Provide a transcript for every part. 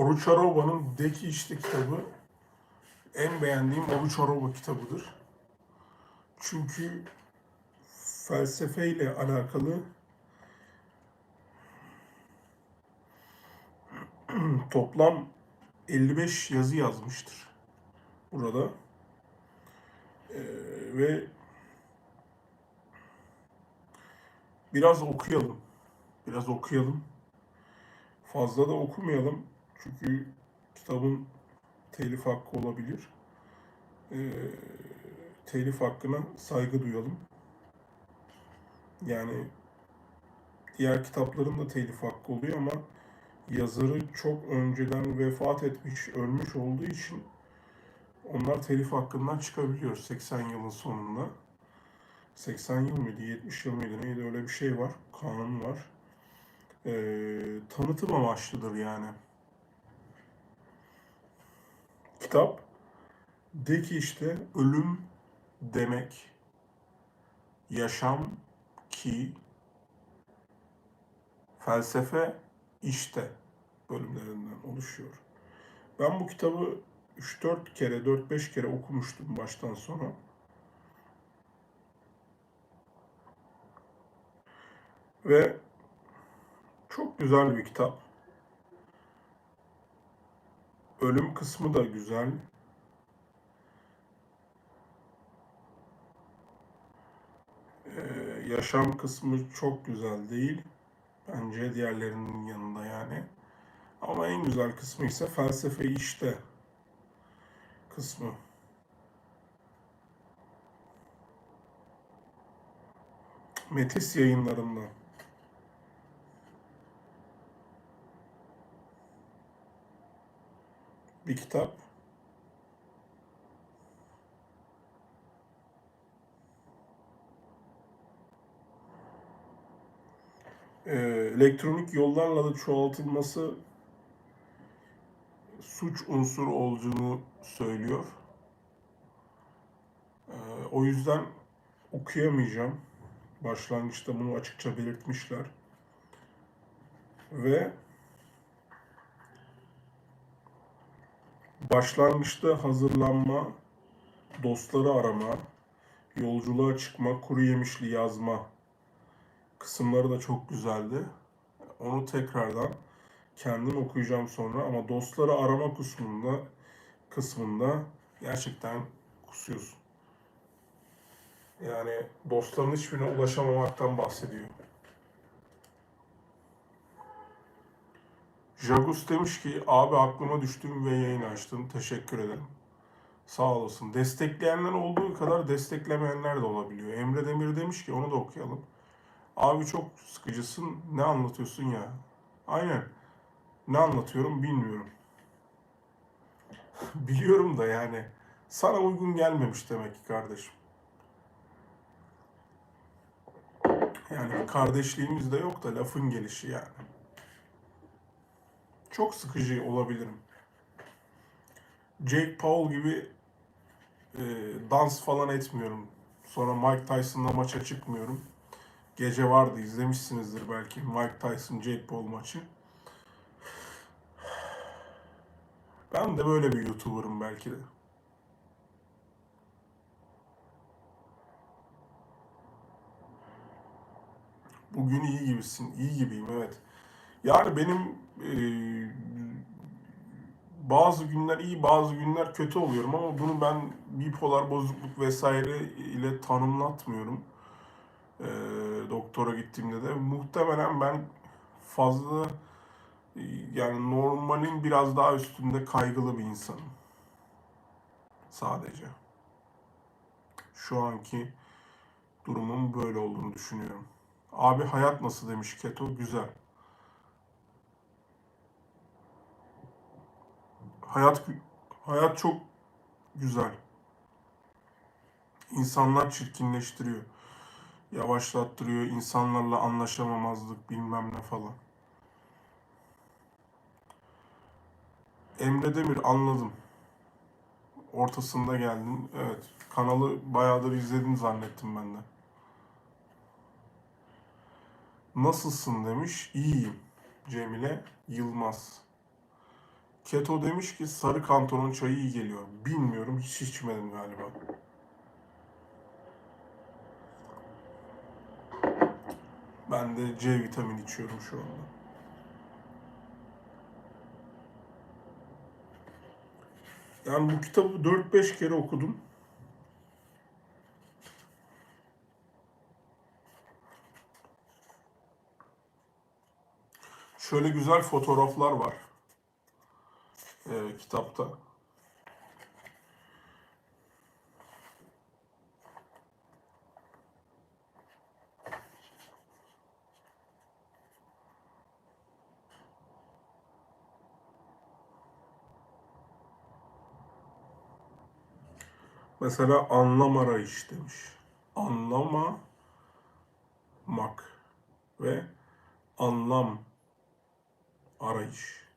Oruç Aroba'nın Deki İşte kitabı en beğendiğim Oruç Aroba kitabıdır. Çünkü felsefeyle alakalı toplam 55 yazı yazmıştır burada. Ee, ve biraz okuyalım. Biraz okuyalım. Fazla da okumayalım. Çünkü kitabın telif hakkı olabilir. Ee, telif hakkına saygı duyalım. Yani diğer kitapların da telif hakkı oluyor ama yazarı çok önceden vefat etmiş, ölmüş olduğu için onlar telif hakkından çıkabiliyor 80 yılın sonunda. 80 yıl mıydı, 70 yıl mıydı neydi öyle bir şey var, kanun var. Ee, tanıtım amaçlıdır yani. Kitap de ki işte ölüm demek, yaşam ki, felsefe işte bölümlerinden oluşuyor. Ben bu kitabı 3-4 kere, 4-5 kere okumuştum baştan sona. Ve çok güzel bir kitap. Ölüm kısmı da güzel. Ee, yaşam kısmı çok güzel değil. Bence diğerlerinin yanında yani. Ama en güzel kısmı ise felsefe işte kısmı. Metis yayınlarından. Bir kitap. Ee, elektronik yollarla da çoğaltılması suç unsuru olduğunu söylüyor. Ee, o yüzden okuyamayacağım. Başlangıçta bunu açıkça belirtmişler. Ve başlangıçta hazırlanma, dostları arama, yolculuğa çıkma, kuru yemişli yazma kısımları da çok güzeldi. Onu tekrardan kendim okuyacağım sonra ama dostları arama kısmında kısmında gerçekten kusuyorsun. Yani dostların hiçbirine ulaşamamaktan bahsediyor. Jagus demiş ki abi aklıma düştün ve yayın açtın. Teşekkür ederim. Sağ olasın. Destekleyenler olduğu kadar desteklemeyenler de olabiliyor. Emre Demir demiş ki onu da okuyalım. Abi çok sıkıcısın. Ne anlatıyorsun ya? Aynen. Ne anlatıyorum bilmiyorum. Biliyorum da yani. Sana uygun gelmemiş demek ki kardeşim. Yani kardeşliğimiz de yok da lafın gelişi yani. Çok sıkıcı olabilirim. Jake Paul gibi e, dans falan etmiyorum. Sonra Mike Tyson'la maça çıkmıyorum. Gece vardı izlemişsinizdir belki Mike Tyson Jake Paul maçı. Ben de böyle bir YouTuber'ım belki de. Bugün iyi gibisin. iyi gibiyim evet. Yani benim e, bazı günler iyi bazı günler kötü oluyorum ama bunu ben bipolar bozukluk vesaire ile tanımlatmıyorum. E, doktora gittiğimde de muhtemelen ben fazla e, yani normalin biraz daha üstünde kaygılı bir insanım. Sadece. Şu anki durumum böyle olduğunu düşünüyorum. Abi hayat nasıl demiş Keto. Güzel. Hayat hayat çok güzel. İnsanlar çirkinleştiriyor. Yavaşlattırıyor. insanlarla anlaşamamazlık bilmem ne falan. Emre Demir anladım. Ortasında geldin. Evet. Kanalı bayağıdır izledin zannettim ben de. Nasılsın demiş. İyiyim. Cemile Yılmaz. Keto demiş ki sarı kantonun çayı iyi geliyor. Bilmiyorum hiç içmedim galiba. Ben de C vitamini içiyorum şu anda. Yani bu kitabı 4-5 kere okudum. Şöyle güzel fotoğraflar var e, kitapta. Mesela anlam arayış demiş. Anlamamak ve anlam arayış.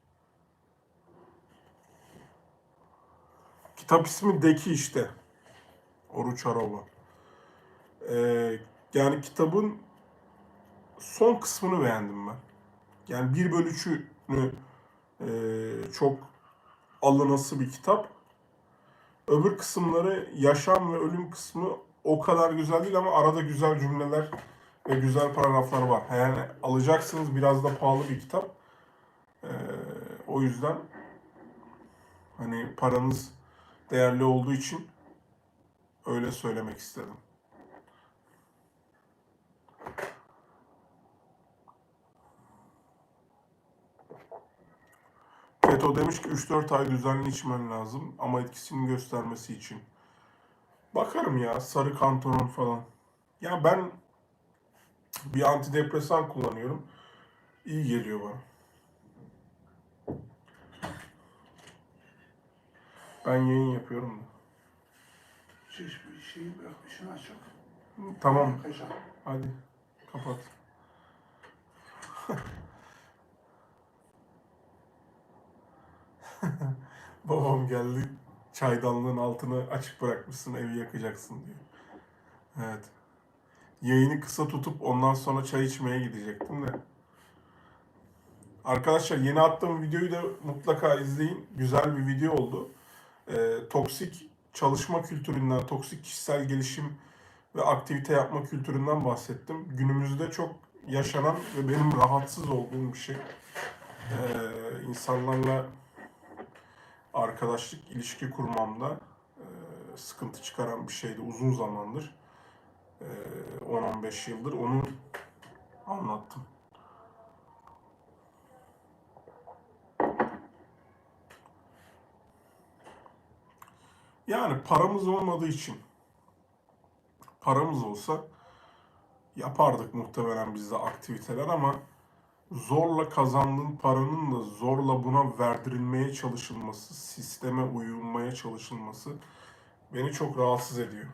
Kitap ismi Deki işte. Oruç Araba. Ee, yani kitabın son kısmını beğendim ben. Yani bir bölü üçünü e, çok alınası bir kitap. Öbür kısımları yaşam ve ölüm kısmı o kadar güzel değil ama arada güzel cümleler ve güzel paragraflar var. Yani alacaksınız biraz da pahalı bir kitap. Ee, o yüzden hani paranız değerli olduğu için öyle söylemek istedim. Keto demiş ki 3-4 ay düzenli içmen lazım ama etkisini göstermesi için. Bakarım ya sarı kantoron falan. Ya ben bir antidepresan kullanıyorum. İyi geliyor bana. Ben yayın yapıyorum da. Şiş bir şeyi bırakmışsın açık. Tamam Yakacağım. hadi kapat. Babam geldi çaydanlığın altını açık bırakmışsın evi yakacaksın diyor. Evet. Yayını kısa tutup ondan sonra çay içmeye gidecektim de. Arkadaşlar yeni attığım videoyu da mutlaka izleyin. Güzel bir video oldu. Ee, toksik çalışma kültüründen, toksik kişisel gelişim ve aktivite yapma kültüründen bahsettim. Günümüzde çok yaşanan ve benim rahatsız olduğum bir şey. Ee, insanlarla arkadaşlık ilişki kurmamda e, sıkıntı çıkaran bir şeydi uzun zamandır. E, 10-15 yıldır onu anlattım. Yani paramız olmadığı için paramız olsa yapardık muhtemelen biz de aktiviteler ama zorla kazandığın paranın da zorla buna verdirilmeye çalışılması, sisteme uyulmaya çalışılması beni çok rahatsız ediyor.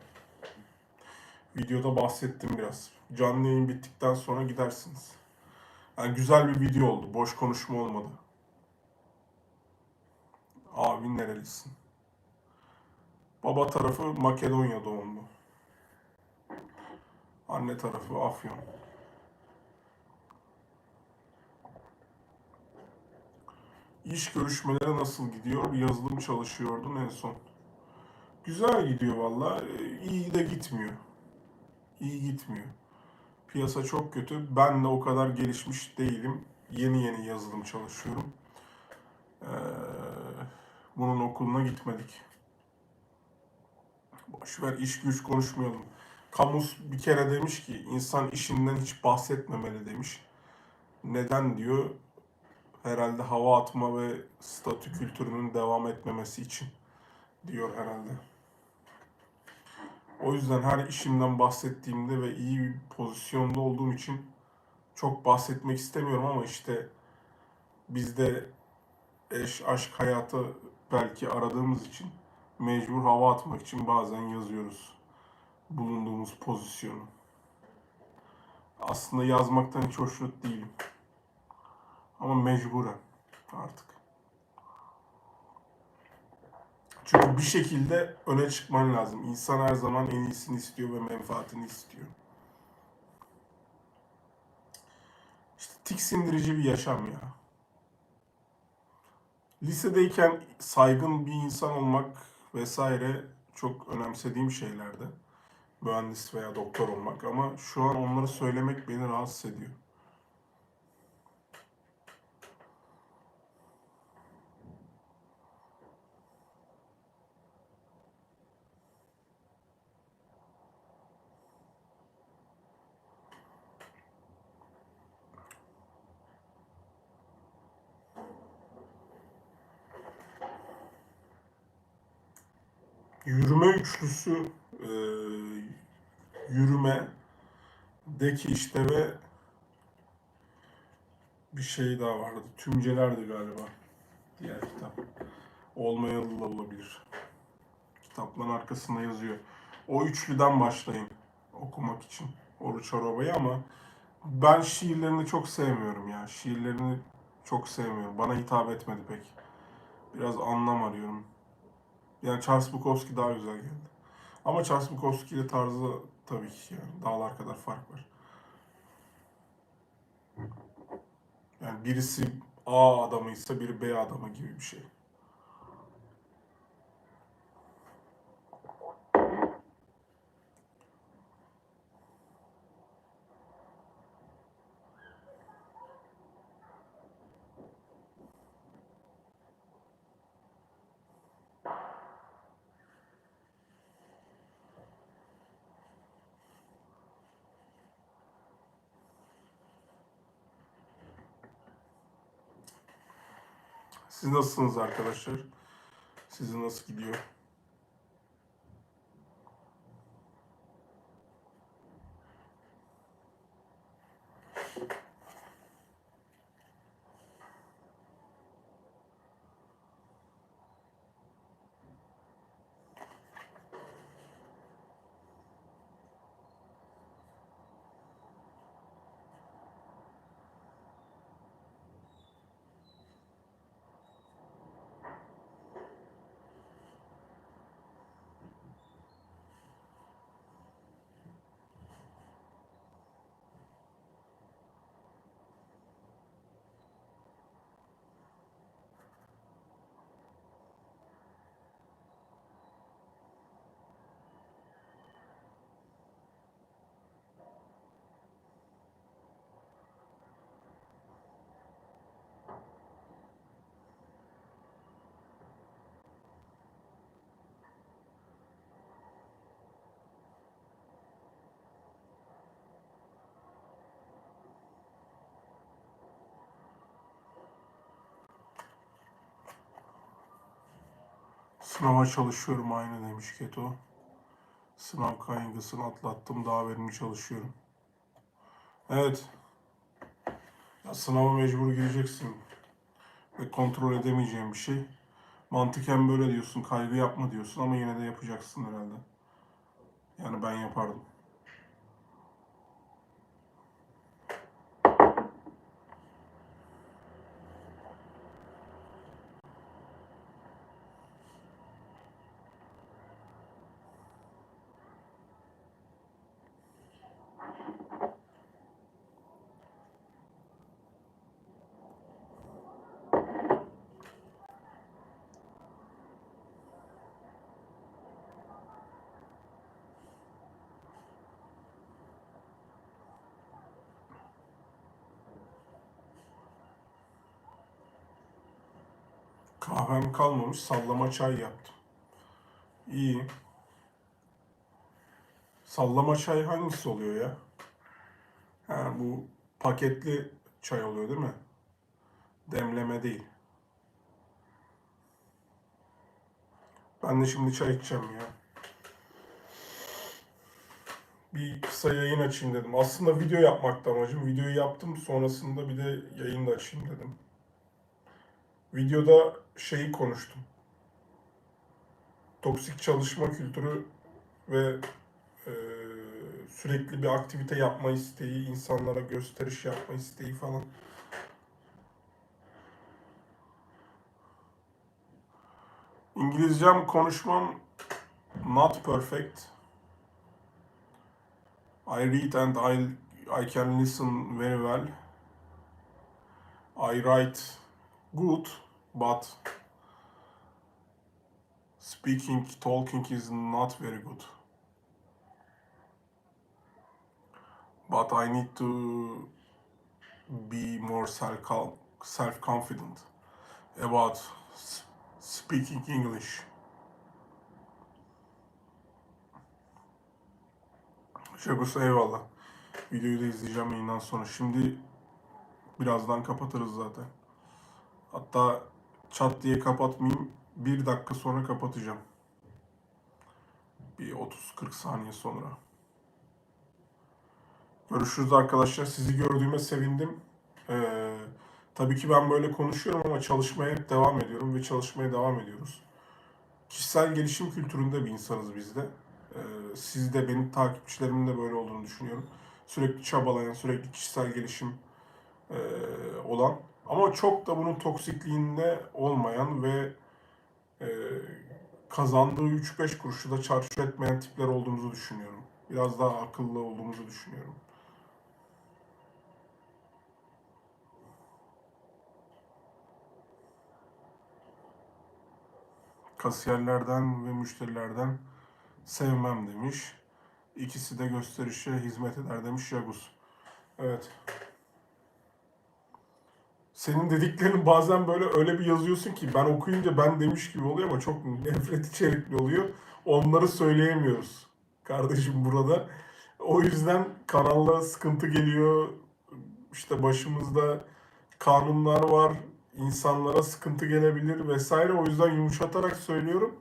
Videoda bahsettim biraz. Canlı yayın bittikten sonra gidersiniz. Yani güzel bir video oldu. Boş konuşma olmadı. Abi nerelisin? Baba tarafı Makedonya doğumlu. Anne tarafı Afyon. İş görüşmeleri nasıl gidiyor? Yazılım çalışıyordun en son. Güzel gidiyor valla. Ee, İyi de gitmiyor. İyi gitmiyor. Piyasa çok kötü. Ben de o kadar gelişmiş değilim. Yeni yeni yazılım çalışıyorum. Ee, bunun okuluna gitmedik. Boş ver iş güç konuşmayalım. Kamus bir kere demiş ki insan işinden hiç bahsetmemeli demiş. Neden diyor? Herhalde hava atma ve statü kültürünün devam etmemesi için diyor herhalde. O yüzden her işimden bahsettiğimde ve iyi bir pozisyonda olduğum için çok bahsetmek istemiyorum ama işte bizde eş, aşk hayatı belki aradığımız için mecbur hava atmak için bazen yazıyoruz bulunduğumuz pozisyonu. Aslında yazmaktan hiç hoşnut değilim. Ama mecburen artık. Çünkü bir şekilde öne çıkman lazım. İnsan her zaman en iyisini istiyor ve menfaatini istiyor. İşte tiksindirici bir yaşam ya. lisedeyken saygın bir insan olmak vesaire çok önemsediğim şeylerdi. Mühendis veya doktor olmak ama şu an onları söylemek beni rahatsız ediyor. Yürüme üçlüsü e, yürüme deki işte ve bir şey daha vardı. Tümcelerdi galiba. Diğer kitap. Olmayalı da olabilir. Kitapların arkasında yazıyor. O üçlüden başlayın okumak için Oruç Araba'yı ama ben şiirlerini çok sevmiyorum ya. Şiirlerini çok sevmiyorum. Bana hitap etmedi pek. Biraz anlam arıyorum. Yani Charles Bukowski daha güzel geldi. Ama Charles Bukowski ile tarzı tabii ki yani dağlar kadar fark var. Yani birisi A adamıysa biri B adamı gibi bir şey. Siz nasılsınız arkadaşlar? Sizin nasıl gidiyor? Sınava çalışıyorum aynı demiş Keto. Sınav kaygısını atlattım daha verimli çalışıyorum. Evet. Ya sınava mecbur gireceksin. Ve kontrol edemeyeceğin bir şey. Mantıken böyle diyorsun, kaygı yapma diyorsun ama yine de yapacaksın herhalde. Yani ben yapardım. Kahvem kalmamış, sallama çay yaptım. İyi. Sallama çay hangisi oluyor ya? Ha, bu paketli çay oluyor değil mi? Demleme değil. Ben de şimdi çay içeceğim ya. Bir kısa yayın açayım dedim. Aslında video yapmakta amacım. Videoyu yaptım. Sonrasında bir de yayın da açayım dedim. Videoda şeyi konuştum. Toksik çalışma kültürü ve e, sürekli bir aktivite yapma isteği, insanlara gösteriş yapma isteği falan. İngilizcem konuşmam not perfect. I read and I I can listen very well. I write good but speaking, talking is not very good. But I need to be more self self confident about speaking English. Şakus eyvallah. Videoyu da izleyeceğim yayından sonra. Şimdi birazdan kapatırız zaten. Hatta çat diye kapatmayayım. Bir dakika sonra kapatacağım. Bir 30-40 saniye sonra. Görüşürüz arkadaşlar. Sizi gördüğüme sevindim. Ee, tabii ki ben böyle konuşuyorum ama çalışmaya hep devam ediyorum ve çalışmaya devam ediyoruz. Kişisel gelişim kültüründe bir insanız biz de. Ee, siz de benim takipçilerimin de böyle olduğunu düşünüyorum. Sürekli çabalayan, sürekli kişisel gelişim e, olan ama çok da bunun toksikliğinde olmayan ve e, kazandığı 3-5 kuruşu da çarçur etmeyen tipler olduğumuzu düşünüyorum. Biraz daha akıllı olduğumuzu düşünüyorum. Kasiyerlerden ve müşterilerden sevmem demiş. İkisi de gösterişe hizmet eder demiş Yagus. Evet. Senin dediklerini bazen böyle öyle bir yazıyorsun ki ben okuyunca ben demiş gibi oluyor ama çok nefret içerikli oluyor. Onları söyleyemiyoruz kardeşim burada. O yüzden kanallara sıkıntı geliyor. İşte başımızda kanunlar var. insanlara sıkıntı gelebilir vesaire. O yüzden yumuşatarak söylüyorum.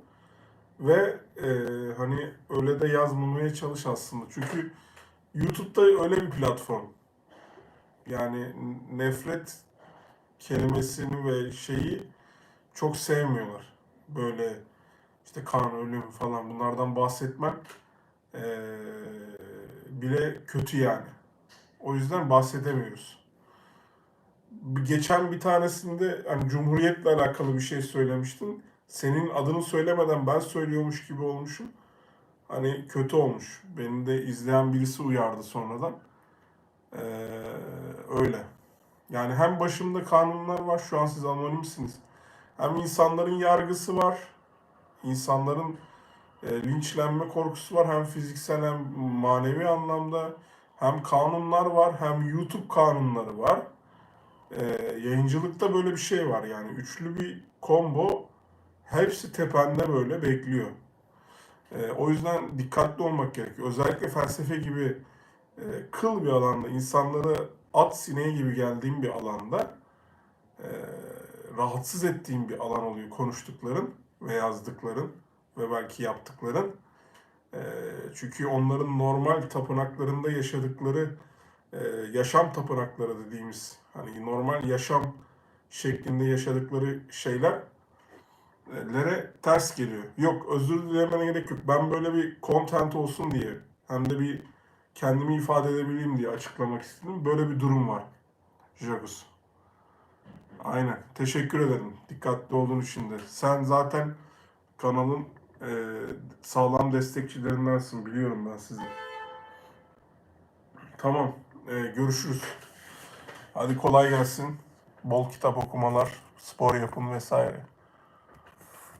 Ve e, hani öyle de yazmamaya çalış aslında. Çünkü YouTube'da öyle bir platform. Yani nefret kelimesini ve şeyi çok sevmiyorlar. Böyle işte kan, ölüm falan bunlardan bahsetmem eee, bile kötü yani. O yüzden bahsedemiyoruz. Geçen bir tanesinde hani Cumhuriyet'le alakalı bir şey söylemiştin. Senin adını söylemeden ben söylüyormuş gibi olmuşum. Hani kötü olmuş. Beni de izleyen birisi uyardı sonradan. Eee, öyle. Yani hem başımda kanunlar var, şu an siz anonimsiniz. Hem insanların yargısı var, insanların e, linçlenme korkusu var. Hem fiziksel hem manevi anlamda. Hem kanunlar var, hem YouTube kanunları var. E, yayıncılıkta böyle bir şey var yani. Üçlü bir combo hepsi tepende böyle bekliyor. E, o yüzden dikkatli olmak gerekiyor. Özellikle felsefe gibi e, kıl bir alanda, insanları at sineği gibi geldiğim bir alanda e, rahatsız ettiğim bir alan oluyor konuştukların ve yazdıkların ve belki yaptıkların. E, çünkü onların normal tapınaklarında yaşadıkları e, yaşam tapınakları dediğimiz hani normal yaşam şeklinde yaşadıkları şeyler e, lere ters geliyor. Yok özür dilemene gerek yok. Ben böyle bir content olsun diye hem de bir kendimi ifade edebileyim diye açıklamak istedim. Böyle bir durum var. Jagus. Aynen. Teşekkür ederim. Dikkatli olduğun için de. Sen zaten kanalın e, sağlam destekçilerindensin. Biliyorum ben sizi. Tamam. E, görüşürüz. Hadi kolay gelsin. Bol kitap okumalar, spor yapın vesaire.